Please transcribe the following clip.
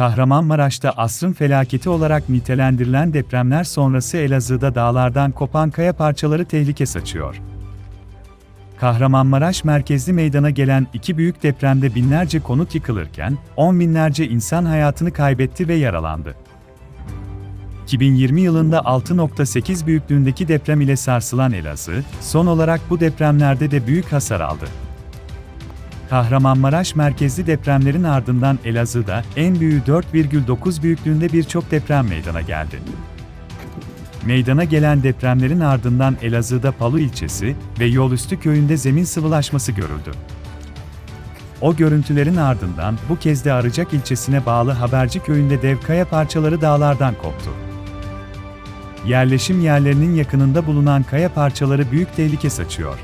Kahramanmaraş'ta asrın felaketi olarak nitelendirilen depremler sonrası Elazığ'da dağlardan kopan kaya parçaları tehlike saçıyor. Kahramanmaraş merkezli meydana gelen iki büyük depremde binlerce konut yıkılırken, on binlerce insan hayatını kaybetti ve yaralandı. 2020 yılında 6.8 büyüklüğündeki deprem ile sarsılan Elazığ, son olarak bu depremlerde de büyük hasar aldı. Kahramanmaraş merkezli depremlerin ardından Elazığ'da en büyüğü 4,9 büyüklüğünde birçok deprem meydana geldi. Meydana gelen depremlerin ardından Elazığ'da Palu ilçesi ve Yolüstü köyünde zemin sıvılaşması görüldü. O görüntülerin ardından bu kez de Arıcak ilçesine bağlı Haberci köyünde dev kaya parçaları dağlardan koptu. Yerleşim yerlerinin yakınında bulunan kaya parçaları büyük tehlike saçıyor.